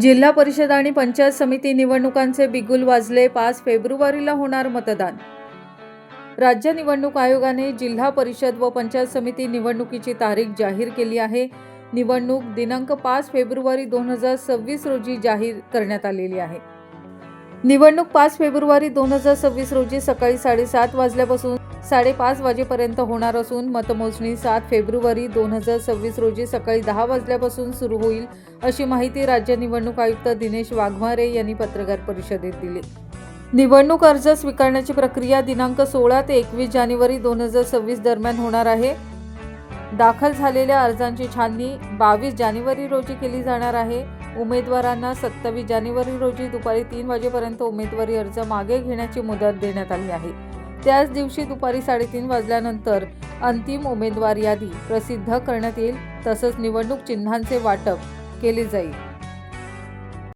जिल्हा परिषद आणि पंचायत समिती निवडणुकांचे बिगुल वाजले. पाच फेब्रुवारीला होणार मतदान. राज्य निवडणूक आयोगाने जिल्हा परिषद व पंचायत समिती निवडणुकीची तारीख जाहीर केली आहे. निवडणूक दिनांक पाच फेब्रुवारी दोन हजार सव्वीस रोजी जाहीर करण्यात आलेली आहे. निवडणूक पाच फेब्रुवारी दोन हजार सव्वीस रोजी सकाळी साडेसात वाजल्यापासून साडेपाच वाजेपर्यंत होणार असून मतमोजणी सात फेब्रुवारी दोन हजार सव्वीस रोजी सकाळी दहा वाजल्यापासून सुरू होईल अशी माहिती राज्य निवडणूक आयुक्त दिनेश वाघमारे यांनी पत्रकार परिषदेत दिली. निवडणूक अर्ज स्वीकारण्याची प्रक्रिया दिनांक सोळा ते एकवीस जानेवारी दोन हजार सव्वीस दरम्यान होणार आहे. दाखल झालेल्या अर्जांची छाननी बावीस जानेवारी रोजी केली जाणार आहे. उमेदवारांना सत्तावीस जानेवारी रोजी दुपारी तीन वाजेपर्यंत उमेदवारी अर्ज मागे घेण्याची मुदत देण्यात आली आहे. त्याच दिवशी दुपारी साडेतीन वाजल्यानंतर अंतिम उमेदवार यादी प्रसिद्ध करण्यात येईल तसंच निवडणूक चिन्हांचे वाटप केले जाईल.